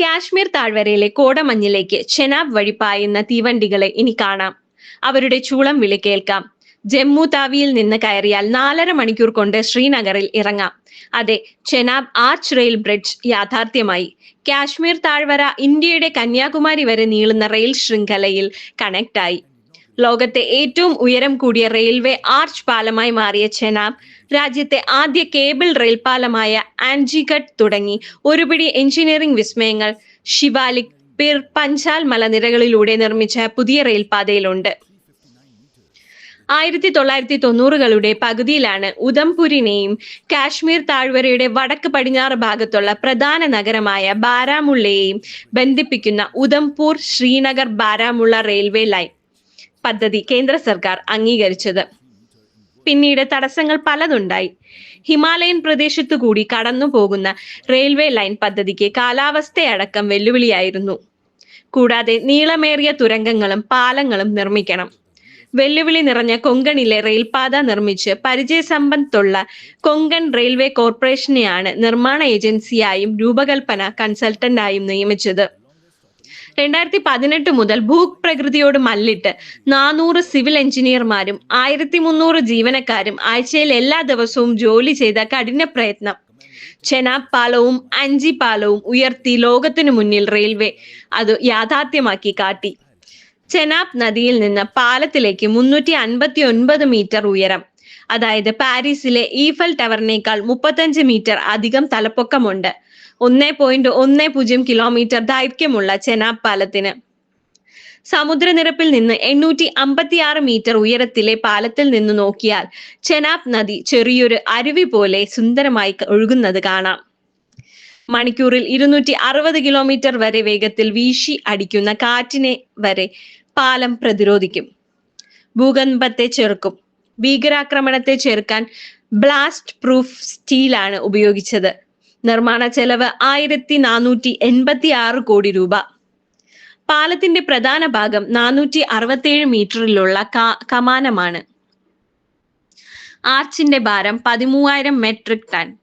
കാശ്മീർ താഴ്വരയിലെ കോടമഞ്ഞിലേക്ക് ചെനാബ് വഴി പായുന്ന തീവണ്ടികളെ ഇനി കാണാം. അവരുടെ ചൂളം വിളി കേൾക്കാം. ജമ്മു താവിയിൽ നിന്ന് കയറിയാൽ നാലര മണിക്കൂർ കൊണ്ട് ശ്രീനഗറിൽ ഇറങ്ങാം. അതെ ചെനാബ് ആർച്ച് റെയിൽ ബ്രിഡ്ജ് യാഥാർത്ഥ്യമായി. കാശ്മീർ താഴ്വര ഇന്ത്യയുടെ കന്യാകുമാരി വരെ നീളുന്ന റെയിൽ ശൃംഖലയിൽ കണക്റ്റായി. ലോകത്തെ ഏറ്റവും ഉയരം കൂടിയ റെയിൽവേ ആർച്ച് പാലമായി മാറിയ ചെനാബ് രാജ്യത്തെ ആദ്യ കേബിൾ റെയിൽ പാലമായ ആൻജിഗഡ് തുടങ്ങി. ഒരുപിടി എഞ്ചിനീയറിംഗ് വിസ്മയങ്ങൾ ശിവാലിക് പിർ പഞ്ചാൽ മലനിരകളിലൂടെ നിർമ്മിച്ച പുതിയ റെയിൽപാതയിലുണ്ട്. ആയിരത്തി തൊള്ളായിരത്തി തൊണ്ണൂറുകളുടെ പകുതിയിലാണ് ഉദംപുരിനെയും കാശ്മീർ താഴ്വരയുടെ വടക്ക് പടിഞ്ഞാറ് ഭാഗത്തുള്ള പ്രധാന നഗരമായ ബാരാമുള്ളയെയും ബന്ധിപ്പിക്കുന്ന ഉദംപൂർ ശ്രീനഗർ ബാരാമുള്ള റെയിൽവേ ലൈൻ. പദ്ധതി കേന്ദ്ര സർക്കാർ അംഗീകരിച്ചത്. പിന്നീട് തടസ്സങ്ങൾ പലതുണ്ടായി. ഹിമാലയൻ പ്രദേശത്തു കൂടി കടന്നു പോകുന്ന റെയിൽവേ ലൈൻ പദ്ധതിക്ക് കാലാവസ്ഥയടക്കം വെല്ലുവിളിയായിരുന്നു. കൂടാതെ നീളമേറിയ തുരങ്കങ്ങളും പാലങ്ങളും നിർമ്മിക്കണം. വെല്ലുവിളി നിറഞ്ഞ കൊങ്കണിലെ റെയിൽപാത നിർമ്മിച്ച് പരിചയസമ്പത്തുള്ള കൊങ്കൺ റെയിൽവേ കോർപ്പറേഷനെയാണ് നിർമ്മാണ ഏജൻസിയായും രൂപകൽപ്പന കൺസൾട്ടന്റായും നിയമിച്ചത്. രണ്ടായിരത്തി പതിനെട്ട് മുതൽ ഭൂപ്രകൃതിയോട് മല്ലിട്ട് നാനൂറ് സിവിൽ എഞ്ചിനീയർമാരും ആയിരത്തി മുന്നൂറ് ജീവനക്കാരും ആഴ്ചയിൽ എല്ലാ ദിവസവും ജോലി ചെയ്ത കഠിന പ്രയത്നം. ചെനാബ് പാലവും അഞ്ചി പാലവും ഉയർത്തി ലോകത്തിനു മുന്നിൽ റെയിൽവേ അത് യാഥാർത്ഥ്യമാക്കി കാട്ടി. ചെനാബ് നദിയിൽ നിന്ന് പാലത്തിലേക്ക് മുന്നൂറ്റി അൻപത്തി ഒൻപത് മീറ്റർ ഉയരം. അതായത് പാരീസിലെ ഈഫൽ ടവറിനേക്കാൾ മുപ്പത്തഞ്ച് മീറ്റർ അധികം തലപ്പൊക്കമുണ്ട്. ഒന്നേ പോയിന്റ് ഒന്ന് പൂജ്യം കിലോമീറ്റർ ദൈർഘ്യമുള്ള ചെനാബ് പാലത്തിന് സമുദ്രനിരപ്പിൽ നിന്ന് എണ്ണൂറ്റി അമ്പത്തിയാറ് മീറ്റർ ഉയരത്തിലെ പാലത്തിൽ നിന്ന് നോക്കിയാൽ ചെനാബ് നദി ചെറിയൊരു അരുവി പോലെ സുന്ദരമായി ഒഴുകുന്നത് കാണാം. മണിക്കൂറിൽ ഇരുന്നൂറ്റി അറുപത് കിലോമീറ്റർ വരെ വേഗത്തിൽ വീശി അടിക്കുന്ന കാറ്റിനെ വരെ പാലം പ്രതിരോധിക്കും. ഭൂകമ്പത്തെ ചെറുക്കും. ഭീകരാക്രമണത്തെ ചെറുക്കാൻ ബ്ലാസ്റ്റ് പ്രൂഫ് സ്റ്റീലാണ് ഉപയോഗിച്ചത്. നിർമ്മാണ ചെലവ് ആയിരത്തി നാനൂറ്റി എൺപത്തി ആറ് കോടി രൂപ. പാലത്തിന്റെ പ്രധാന ഭാഗം നാനൂറ്റി അറുപത്തേഴ് മീറ്ററിലുള്ള കമാനമാണ്. ആർച്ചിന്റെ ഭാരം പതിമൂവായിരം മെട്രിക് ടൺ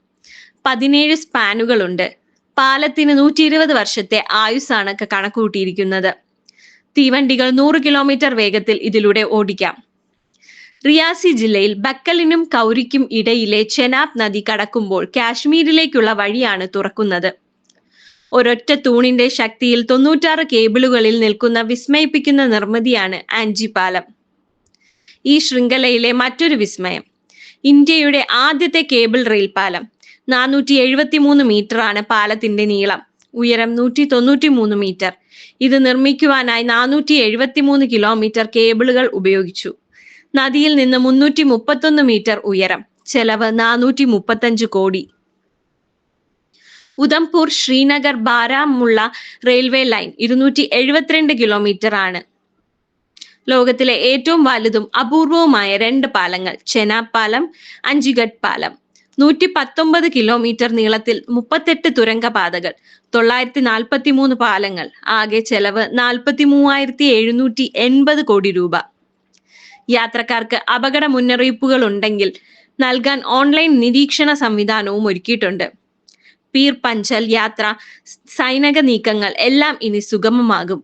പതിനേഴ് സ്പാനുകളുണ്ട്. പാലത്തിന് നൂറ്റി ഇരുപത് വർഷത്തെ ആയുസ്സാണ് കണക്കുകൂട്ടിയിരിക്കുന്നത്. തീവണ്ടികൾ നൂറ് കിലോമീറ്റർ വേഗത്തിൽ ഇതിലൂടെ ഓടിക്കാം. റിയാസി ജില്ലയിൽ ബക്കലിനും കൗരിക്കും ഇടയിലെ ചെനാബ് നദി കടക്കുമ്പോൾ കാശ്മീരിലേക്കുള്ള വഴിയാണ് തുറക്കുന്നത്. ഒരൊറ്റ തൂണിന്റെ ശക്തിയിൽ തൊണ്ണൂറ്റാറ് കേബിളുകളിൽ നിൽക്കുന്ന വിസ്മയിപ്പിക്കുന്ന നിർമ്മിതിയാണ് ആൻജി പാലം ഈ ശൃംഖലയിലെ മറ്റൊരു വിസ്മയം. ഇന്ത്യയുടെ ആദ്യത്തെ കേബിൾ റെയിൽ പാലം നാനൂറ്റി മീറ്റർ ആണ് പാലത്തിന്റെ നീളം. ഉയരം നൂറ്റി തൊണ്ണൂറ്റി മൂന്ന് മീറ്റർ. ഇത് നിർമ്മിക്കുവാനായി നാനൂറ്റി എഴുപത്തി മൂന്ന് കിലോമീറ്റർ കേബിളുകൾ ഉപയോഗിച്ചു. നദിയിൽ നിന്ന് മുന്നൂറ്റി മുപ്പത്തൊന്ന് മീറ്റർ ഉയരം. ചെലവ് നാനൂറ്റി മുപ്പത്തഞ്ച് കോടി. ഉദംപൂർ ശ്രീനഗർ ബാരാമുള്ള റെയിൽവേ ലൈൻ ഇരുന്നൂറ്റി എഴുപത്തിരണ്ട് കിലോമീറ്റർ ആണ്. ലോകത്തിലെ ഏറ്റവും വലുതും അപൂർവവുമായ രണ്ട് പാലങ്ങൾ ചെനാബ് പാലം അഞ്ചിഗഡ് പാലം. നൂറ്റി പത്തൊമ്പത് കിലോമീറ്റർ നീളത്തിൽ മുപ്പത്തെട്ട് തുരങ്കപാതകൾ തൊള്ളായിരത്തി നാൽപ്പത്തി മൂന്ന് പാലങ്ങൾ ആകെ ചെലവ് നാൽപ്പത്തി മൂവായിരത്തി എഴുന്നൂറ്റി എൺപത് കോടി രൂപ. യാത്രക്കാർക്ക് അപകട മുന്നറിയിപ്പുകൾ ഉണ്ടെങ്കിൽ നൽകാൻ ഓൺലൈൻ നിരീക്ഷണ സംവിധാനവും ഒരുക്കിയിട്ടുണ്ട്. പീർ പഞ്ചൽ യാത്ര സൈനിക നീക്കങ്ങൾ എല്ലാം ഇനി സുഗമമാകും.